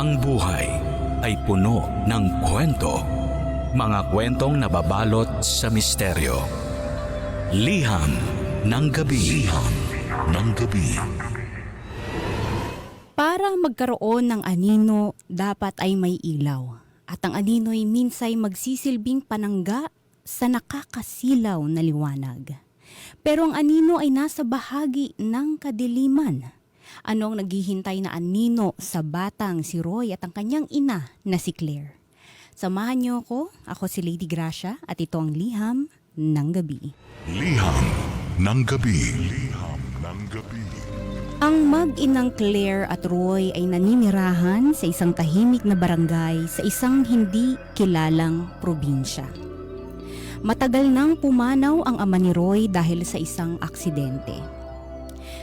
Ang buhay ay puno ng kwento. Mga kwentong nababalot sa misteryo. Liham ng gabi. Liham ng gabi. Para magkaroon ng anino, dapat ay may ilaw. At ang anino ay minsay magsisilbing panangga sa nakakasilaw na liwanag. Pero ang anino ay nasa bahagi ng kadiliman. Ano ang naghihintay na anino sa batang si Roy at ang kanyang ina na si Claire? Samahan niyo ako, ako si Lady Gracia at ito ang Liham ng Gabi. Liham ng gabi. Liham ng gabi. Ang mag-inang Claire at Roy ay naninirahan sa isang tahimik na barangay sa isang hindi kilalang probinsya. Matagal nang pumanaw ang ama ni Roy dahil sa isang aksidente.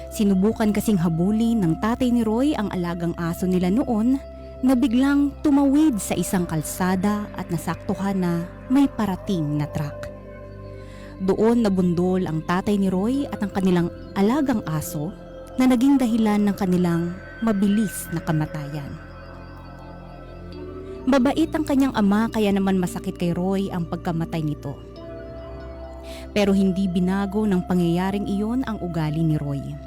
Sinubukan kasing habulin ng tatay ni Roy ang alagang aso nila noon na biglang tumawid sa isang kalsada at nasaktuhan na may parating na truck. Doon nabundol ang tatay ni Roy at ang kanilang alagang aso na naging dahilan ng kanilang mabilis na kamatayan. Mabait ang kanyang ama kaya naman masakit kay Roy ang pagkamatay nito. Pero hindi binago ng pangyayaring iyon ang ugali ni Roy.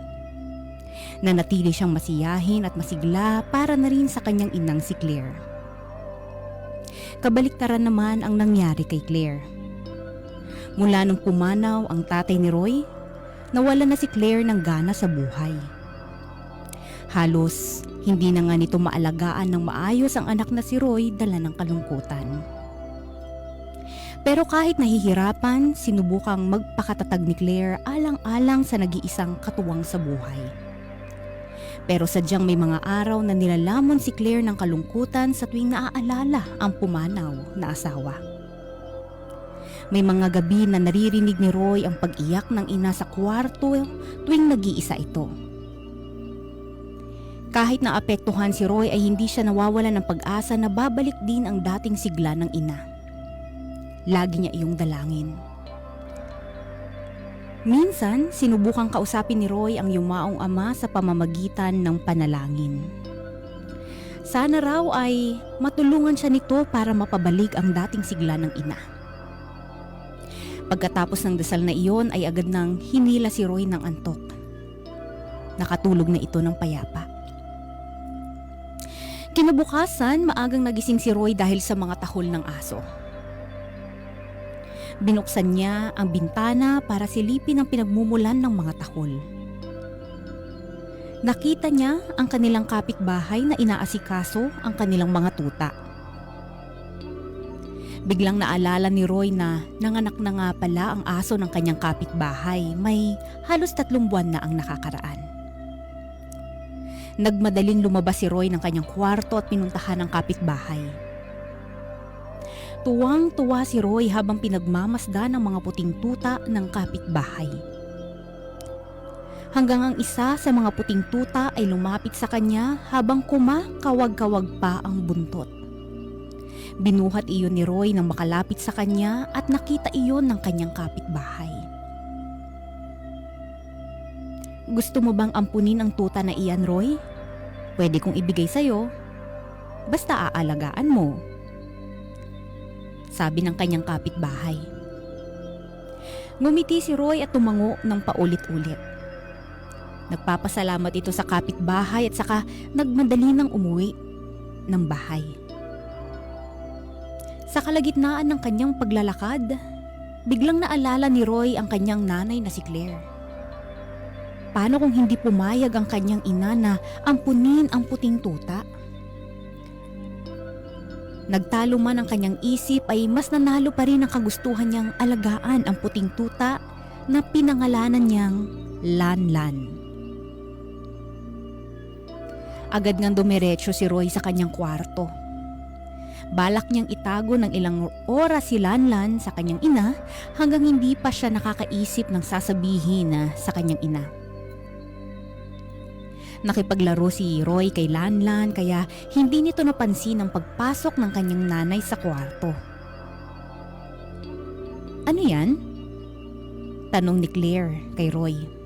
Nanatili siyang masiyahin at masigla para na rin sa kanyang inang si Claire. Kabaliktaran naman ang nangyari kay Claire. Mula nung pumanaw ang tatay ni Roy, nawala na si Claire ng gana sa buhay. Halos hindi na nga nito maalagaan ng maayos ang anak na si Roy dala ng kalungkutan. Pero kahit nahihirapan, sinubukang magpakatatag ni Claire alang-alang sa nag-iisang katuwang sa buhay. Pero sadyang may mga araw na nilalamon si Claire ng kalungkutan sa tuwing naaalala ang pumanaw na asawa. May mga gabi na naririnig ni Roy ang pag-iyak ng ina sa kwarto tuwing nag-iisa ito. Kahit na apektuhan si Roy ay hindi siya nawawala ng pag-asa na babalik din ang dating sigla ng ina. Lagi niya iyong dalangin. Minsan, sinubukang kausapin ni Roy ang yumaong ama sa pamamagitan ng panalangin. Sana raw ay matulungan siya nito para mapabalik ang dating sigla ng ina. Pagkatapos ng dasal na iyon ay agad nang hinila si Roy ng antok. Nakatulog na ito ng payapa. Kinabukasan, maagang nagising si Roy dahil sa mga tahol ng aso. Binuksan niya ang bintana para silipin ang pinagmumulan ng mga tahol. Nakita niya ang kanilang kapitbahay na inaasikaso ang kanilang mga tuta. Biglang naalala ni Roy na nanganak na nga pala ang aso ng kanyang kapitbahay. May halos tatlong buwan na ang nakakaraan. Nagmadaling lumabas si Roy ng kanyang kwarto at pinuntahan ang kapitbahay. Tuwang-tuwa si Roy habang pinagmamasdan ng mga puting tuta ng kapitbahay. Hanggang ang isa sa mga puting tuta ay lumapit sa kanya habang kumakawag-kawag pa ang buntot. Binuhat iyon ni Roy nang makalapit sa kanya at nakita iyon ng kanyang kapitbahay. Gusto mo bang ampunin ang tuta na iyan, Roy? Pwede kong ibigay sa'yo. Basta aalagaan mo sabi ng kanyang kapitbahay. Ngumiti si Roy at tumango ng paulit-ulit. Nagpapasalamat ito sa kapitbahay at saka nagmadali ng umuwi ng bahay. Sa kalagitnaan ng kanyang paglalakad, biglang naalala ni Roy ang kanyang nanay na si Claire. Paano kung hindi pumayag ang kanyang ina na ampunin ang puting tuta? Nagtalo man ang kanyang isip ay mas nanalo pa rin ang kagustuhan niyang alagaan ang puting tuta na pinangalanan niyang Lanlan. Agad ngang dumiretso si Roy sa kanyang kwarto. Balak niyang itago ng ilang oras si Lanlan sa kanyang ina hanggang hindi pa siya nakakaisip ng sasabihin na sa kanyang ina. Nakipaglaro si Roy kay Lanlan kaya hindi nito napansin ang pagpasok ng kanyang nanay sa kwarto. Ano yan? Tanong ni Claire kay Roy.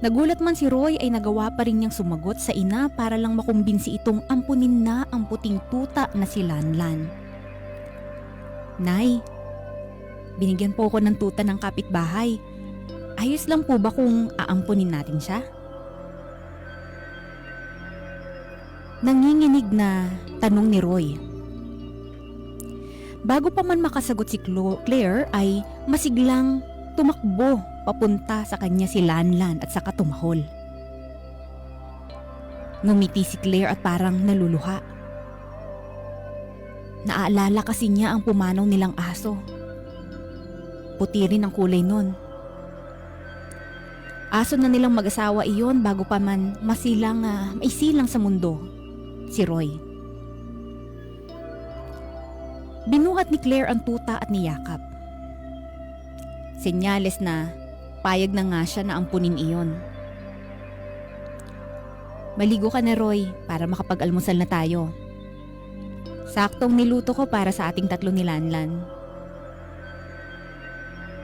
Nagulat man si Roy ay nagawa pa rin niyang sumagot sa ina para lang makumbinsi itong ampunin na ang puting tuta na si Lanlan. Nay, binigyan po ako ng tuta ng kapitbahay. Ayos lang po ba kung aampunin natin siya? Nanginginig na tanong ni Roy. Bago pa man makasagot si Claire ay masiglang tumakbo papunta sa kanya si Lanlan at saka tumahol. Ngumiti si Claire at parang naluluha. Naaalala kasi niya ang pumanaw nilang aso. Puti rin ang kulay nun. Aso na nilang mag-asawa iyon bago pa man masilang, ah, maisilang sa mundo, si Roy. Binuhat ni Claire ang tuta at niyakap. Senyales na payag na nga siya na ampunin iyon. Maligo ka na Roy para makapag-almusal na tayo. Saktong niluto ko para sa ating tatlo ni Lanlan.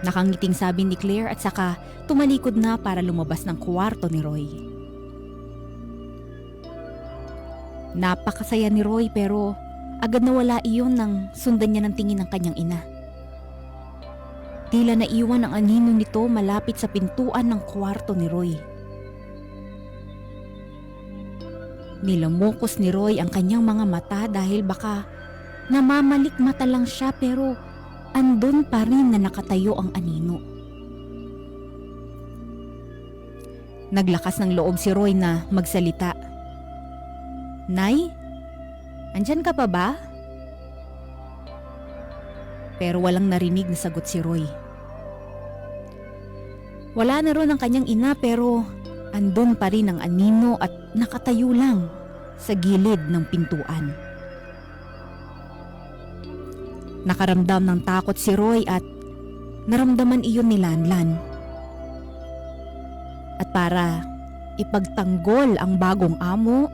Nakangiting sabi ni Claire at saka tumalikod na para lumabas ng kwarto ni Roy. Napakasaya ni Roy pero agad nawala iyon nang sundan niya ng tingin ng kanyang ina. Tila naiwan ang anino nito malapit sa pintuan ng kwarto ni Roy. Nilamokos ni Roy ang kanyang mga mata dahil baka namamalik mata lang siya pero andun pa rin na nakatayo ang anino. Naglakas ng loob si Roy na magsalita. Nay, andyan ka pa ba? Pero walang narinig na sagot si Roy. Wala na ron ang kanyang ina pero andun pa rin ang anino at nakatayo lang sa gilid ng pintuan. Nakaramdam ng takot si Roy at naramdaman iyon ni Lanlan. At para ipagtanggol ang bagong amo,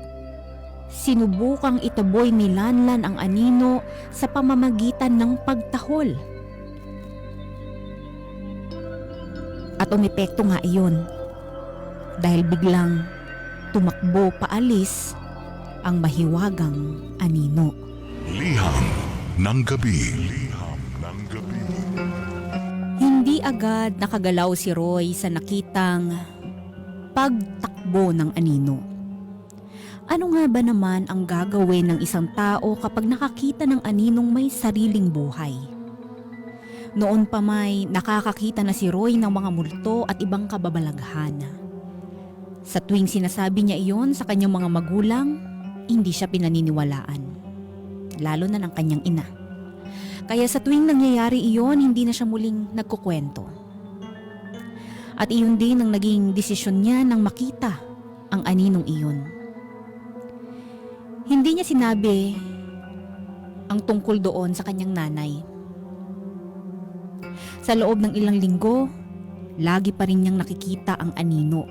sinubukang itaboy ni Lanlan ang anino sa pamamagitan ng pagtahol. At umepekto nga iyon dahil biglang tumakbo paalis ang mahiwagang anino. Liham ng gabi. Liham ng gabi. Hindi agad nakagalaw si Roy sa nakitang pagtakbo ng anino. Ano nga ba naman ang gagawin ng isang tao kapag nakakita ng aninong may sariling buhay? Noon pa may nakakakita na si Roy ng mga multo at ibang kababalaghan. Sa tuwing sinasabi niya iyon sa kanyang mga magulang, hindi siya pinaniniwalaan. Lalo na ng kanyang ina. Kaya sa tuwing nangyayari iyon, hindi na siya muling nagkukwento. At iyon din ang naging desisyon niya nang makita ang aninong iyon. Hindi niya sinabi ang tungkol doon sa kanyang nanay. Sa loob ng ilang linggo, lagi pa rin niyang nakikita ang anino.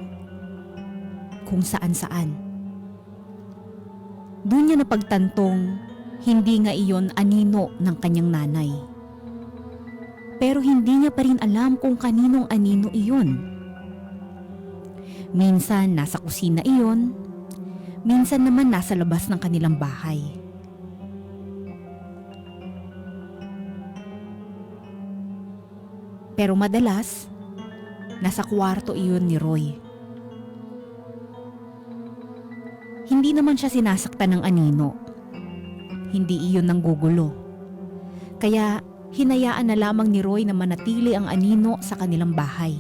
Kung saan saan. Doon niya napagtantong hindi nga iyon anino ng kanyang nanay. Pero hindi niya pa rin alam kung kaninong anino iyon. Minsan nasa kusina iyon, minsan naman nasa labas ng kanilang bahay. Pero madalas, nasa kwarto iyon ni Roy. Hindi naman siya sinasaktan ng anino. Hindi iyon ang gugulo. Kaya hinayaan na lamang ni Roy na manatili ang anino sa kanilang bahay.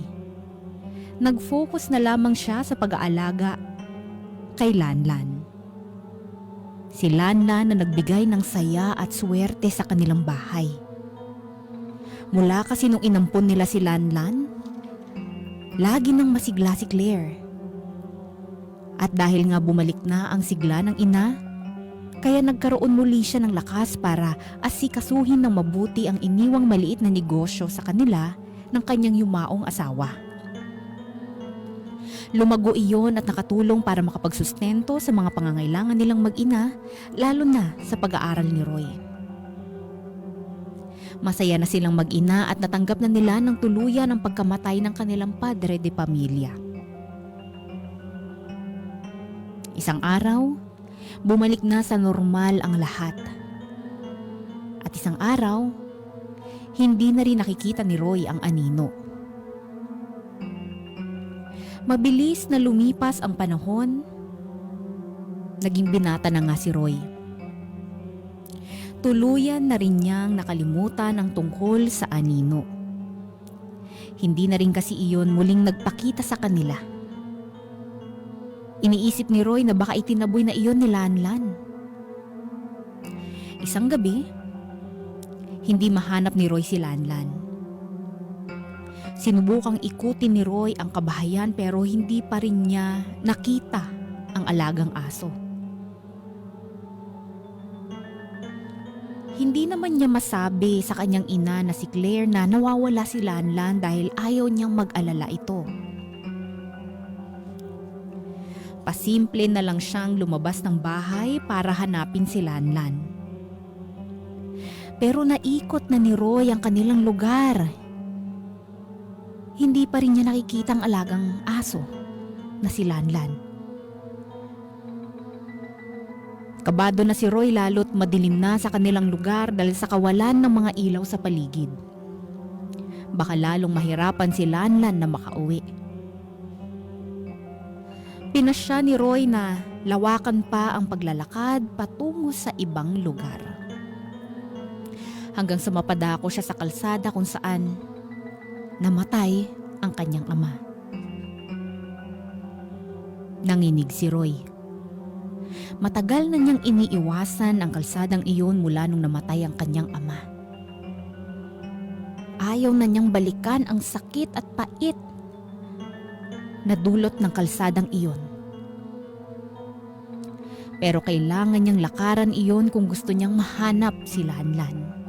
Nag-focus na lamang siya sa pag-aalaga kay Lanlan. Si Lanlan na nagbigay ng saya at swerte sa kanilang bahay. Mula kasi nung inampon nila si Lanlan, lagi nang masigla si Claire. At dahil nga bumalik na ang sigla ng ina, kaya nagkaroon muli siya ng lakas para asikasuhin ng mabuti ang iniwang maliit na negosyo sa kanila ng kanyang yumaong asawa. Lumago iyon at nakatulong para makapagsustento sa mga pangangailangan nilang mag-ina, lalo na sa pag-aaral ni Roy. Masaya na silang mag-ina at natanggap na nila ng tuluyan ang pagkamatay ng kanilang padre de pamilya. Isang araw, bumalik na sa normal ang lahat. At isang araw, hindi na rin nakikita ni Roy ang anino. Mabilis na lumipas ang panahon, naging binata na nga si Roy. Tuluyan na rin niyang nakalimutan ang tungkol sa anino. Hindi na rin kasi iyon muling nagpakita sa kanila. Iniisip ni Roy na baka itinaboy na iyon ni Lanlan. Isang gabi, hindi mahanap ni Roy si Lanlan. Sinubukang ikutin ni Roy ang kabahayan pero hindi pa rin niya nakita ang alagang aso. Hindi naman niya masabi sa kanyang ina na si Claire na nawawala si Lanlan dahil ayaw niyang mag-alala ito. Pasimple na lang siyang lumabas ng bahay para hanapin si Lanlan. Pero naikot na ni Roy ang kanilang lugar. Hindi pa rin niya nakikita ang alagang aso na si Lanlan. Kabado na si Roy lalo't madilim na sa kanilang lugar dahil sa kawalan ng mga ilaw sa paligid. Baka lalong mahirapan si Lanlan na makauwi. Pinasya ni Roy na lawakan pa ang paglalakad patungo sa ibang lugar. Hanggang sa mapadako siya sa kalsada kung saan namatay ang kanyang ama. Nanginig si Roy. Matagal na niyang iniiwasan ang kalsadang iyon mula nung namatay ang kanyang ama. Ayaw na niyang balikan ang sakit at pait na dulot ng kalsadang iyon. Pero kailangan niyang lakaran iyon kung gusto niyang mahanap si Lanlan.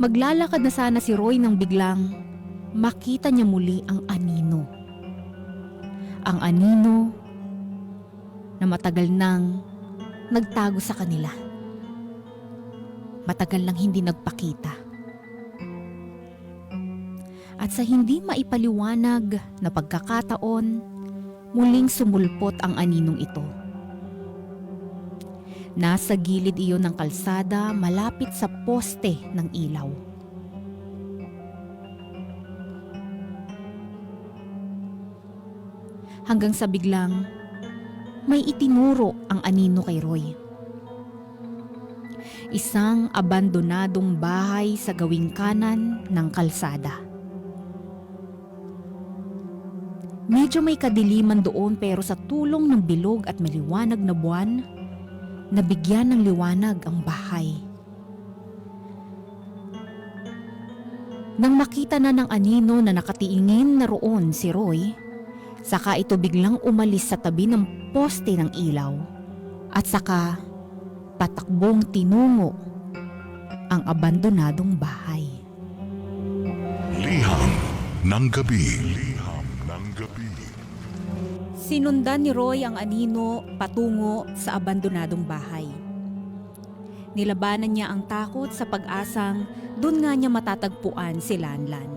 Maglalakad na sana si Roy nang biglang makita niya muli ang anino. Ang anino na matagal nang nagtago sa kanila. Matagal nang hindi nagpakita. At sa hindi maipaliwanag na pagkakataon, muling sumulpot ang aninong ito. Nasa gilid iyon ng kalsada malapit sa poste ng ilaw. Hanggang sa biglang may itinuro ang anino kay Roy. Isang abandonadong bahay sa gawing kanan ng kalsada. Medyo may kadiliman doon pero sa tulong ng bilog at maliwanag na buwan, nabigyan ng liwanag ang bahay. Nang makita na ng anino na nakatiingin na roon si Roy, saka ito biglang umalis sa tabi ng poste ng ilaw at saka patakbong tinungo ang abandonadong bahay. Liham ng gabi. Sinundan ni Roy ang anino patungo sa abandonadong bahay. Nilabanan niya ang takot sa pag-asang doon nga niya matatagpuan si Lanlan.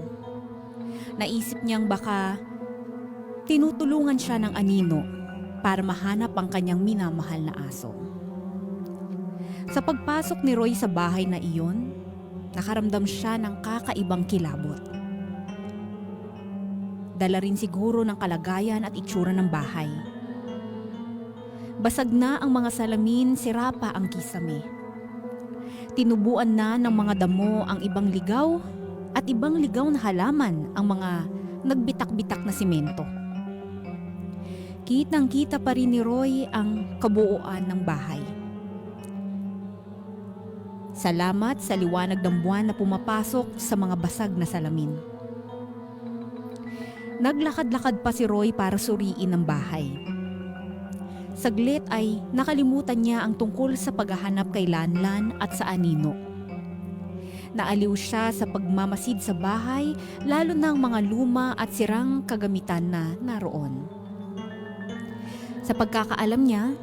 Naisip niyang baka tinutulungan siya ng anino para mahanap ang kanyang minamahal na aso. Sa pagpasok ni Roy sa bahay na iyon, nakaramdam siya ng kakaibang kilabot. Dala rin siguro ng kalagayan at itsura ng bahay. Basag na ang mga salamin, sira pa ang kisame. Tinubuan na ng mga damo ang ibang ligaw at ibang ligaw na halaman ang mga nagbitak-bitak na simento. Kitang kita pa rin ni Roy ang kabuuan ng bahay. Salamat sa liwanag ng buwan na pumapasok sa mga basag na salamin. Naglakad-lakad pa si Roy para suriin ang bahay. Saglit ay nakalimutan niya ang tungkol sa paghahanap kay Lanlan at sa anino. Naaliw siya sa pagmamasid sa bahay lalo ang mga luma at sirang kagamitan na naroon. Sa pagkakaalam niya,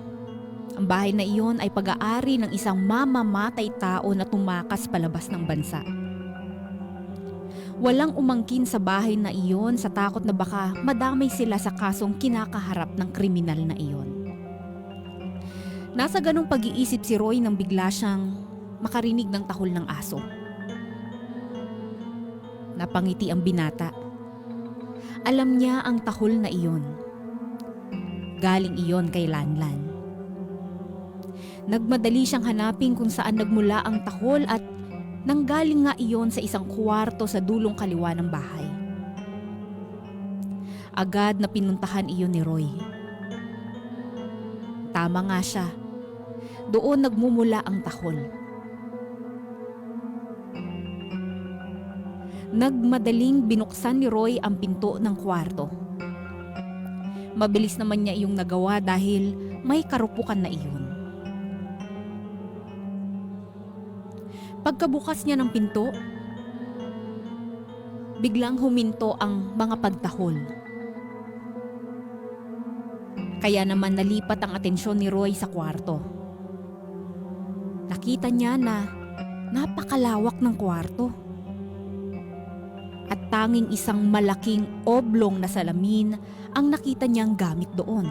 ang bahay na iyon ay pag-aari ng isang mamamatay tao na tumakas palabas ng bansa. Walang umangkin sa bahay na iyon sa takot na baka madamay sila sa kasong kinakaharap ng kriminal na iyon. Nasa ganong pag-iisip si Roy nang bigla siyang makarinig ng tahol ng aso. Napangiti ang binata. Alam niya ang tahol na iyon. Galing iyon kay Lanlan. Nagmadali siyang hanapin kung saan nagmula ang tahol at nanggaling nga iyon sa isang kwarto sa dulong kaliwa ng bahay. Agad na pinuntahan iyon ni Roy. Tama nga siya. Doon nagmumula ang tahol. Nagmadaling binuksan ni Roy ang pinto ng kwarto. Mabilis naman niya iyong nagawa dahil may karupukan na iyon. Pagkabukas niya ng pinto, biglang huminto ang mga pagtahol. Kaya naman nalipat ang atensyon ni Roy sa kwarto. Nakita niya na napakalawak ng kwarto. At tanging isang malaking oblong na salamin ang nakita niyang gamit doon.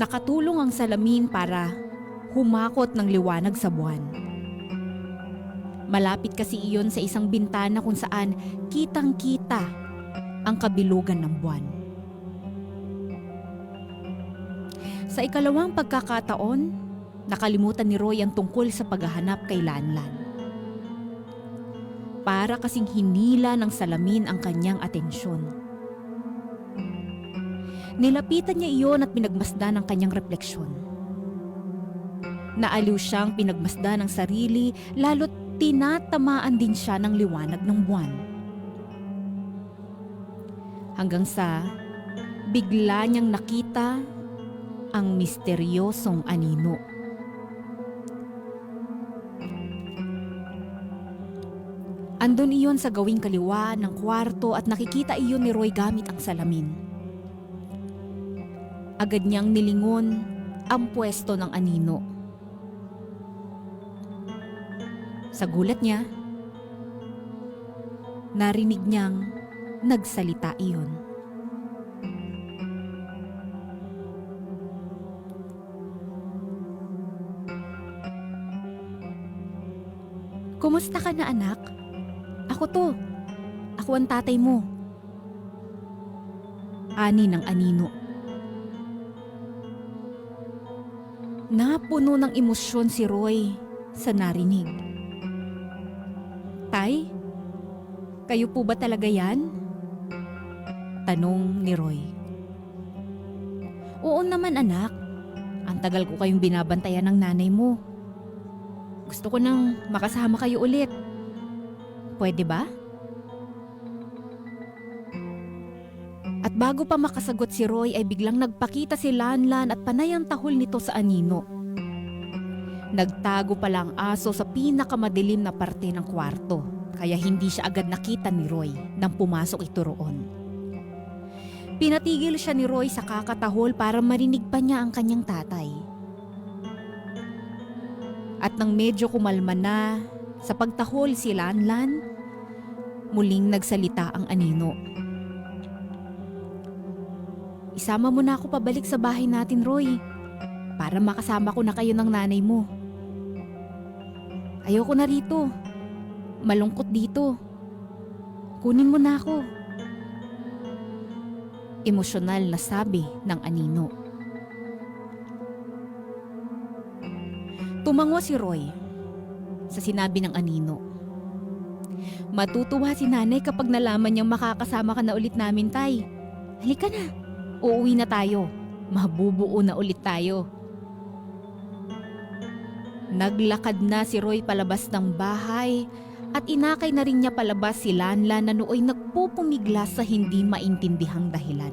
Nakatulong ang salamin para humakot ng liwanag sa buwan. Malapit kasi iyon sa isang bintana kung saan kitang-kita ang kabilugan ng buwan. Sa ikalawang pagkakataon, nakalimutan ni Roy ang tungkol sa paghahanap kay Lanlan. Para kasing hinila ng salamin ang kanyang atensyon. Nilapitan niya iyon at pinagmasdan ang kanyang refleksyon. Naaliw siyang pinagmasdan ng sarili lalo't tinatamaan din siya ng liwanag ng buwan. Hanggang sa bigla niyang nakita ang misteryosong anino. Andun iyon sa gawing kaliwa ng kwarto at nakikita iyon ni Roy gamit ang salamin. Agad niyang nilingon ang pwesto ng anino. Sa gulat niya, narinig niyang nagsalita iyon. Kumusta ka na anak? Ako to. Ako ang tatay mo. Ani ng anino. Napuno ng emosyon si Roy sa narinig. Kayo po ba talaga yan? Tanong ni Roy. Oo naman anak. Ang tagal ko kayong binabantayan ng nanay mo. Gusto ko nang makasama kayo ulit. Pwede ba? At bago pa makasagot si Roy ay biglang nagpakita si Lanlan at panay ang tahol nito sa anino. Nagtago pala ang aso sa pinakamadilim na parte ng kwarto kaya hindi siya agad nakita ni Roy nang pumasok ito roon. Pinatigil siya ni Roy sa kakatahol para marinig pa niya ang kanyang tatay. At nang medyo kumalma na sa pagtahol si Lanlan, muling nagsalita ang anino. Isama mo na ako pabalik sa bahay natin, Roy. Para makasama ko na kayo ng nanay mo. Ayoko na rito. Malungkot dito. Kunin mo na ako. Emosyonal na sabi ng anino. Tumango si Roy sa sinabi ng anino. Matutuwa si nanay kapag nalaman niyang makakasama ka na ulit namin, tay. Halika na. Uuwi na tayo. Mabubuo na ulit tayo. Naglakad na si Roy palabas ng bahay at inakay na rin niya palabas si Lanla na nooy nagpupumigla sa hindi maintindihang dahilan.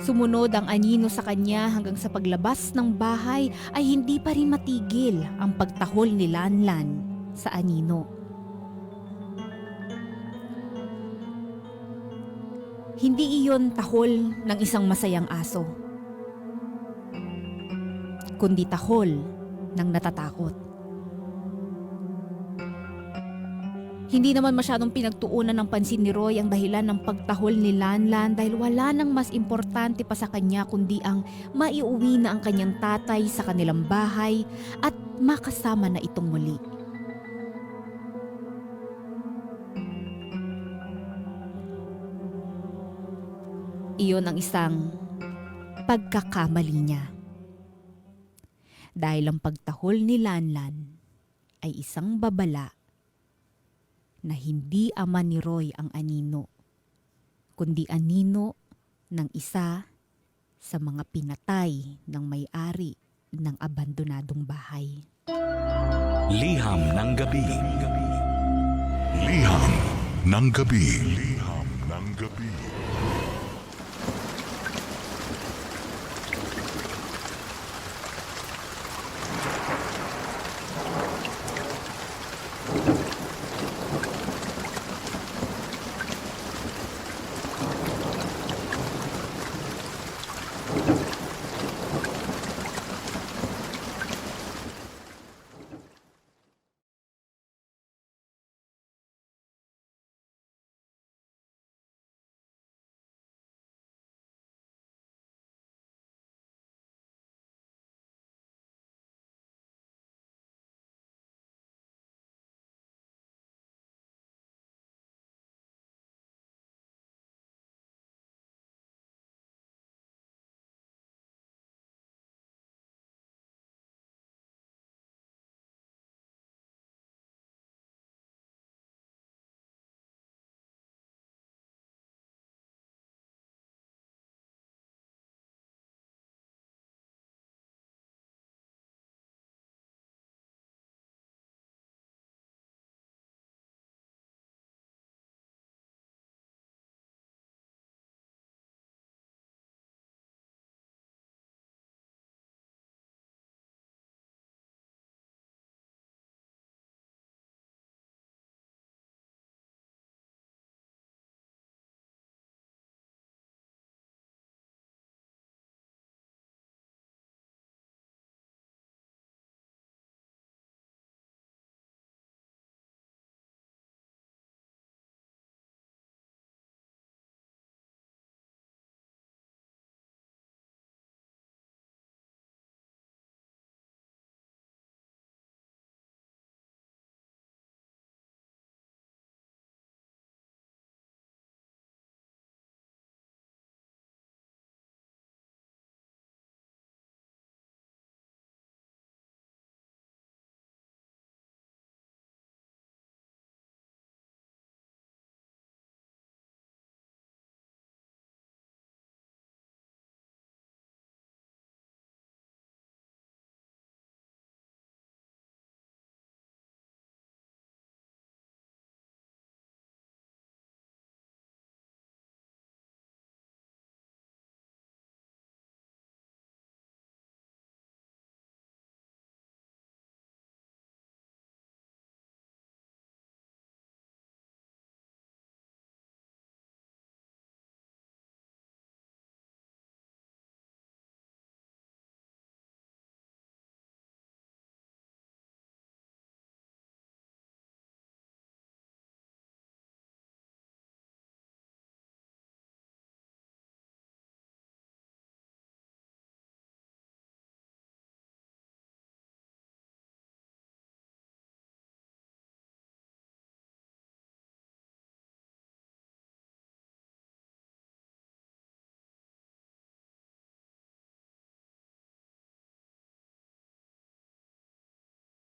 Sumunod ang anino sa kanya hanggang sa paglabas ng bahay ay hindi pa rin matigil ang pagtahol ni Lanlan sa anino. Hindi iyon tahol ng isang masayang aso, kundi tahol ng natatakot. Hindi naman masyadong pinagtuunan ng pansin ni Roy ang dahilan ng pagtahol ni Lanlan dahil wala nang mas importante pa sa kanya kundi ang maiuwi na ang kanyang tatay sa kanilang bahay at makasama na itong muli. Iyon ang isang pagkakamali niya. Dahil ang pagtahol ni Lanlan ay isang babala na hindi ama ni Roy ang anino, kundi anino ng isa sa mga pinatay ng may-ari ng abandonadong bahay. Liham ng gabi. Liham ng gabi. Liham ng gabi.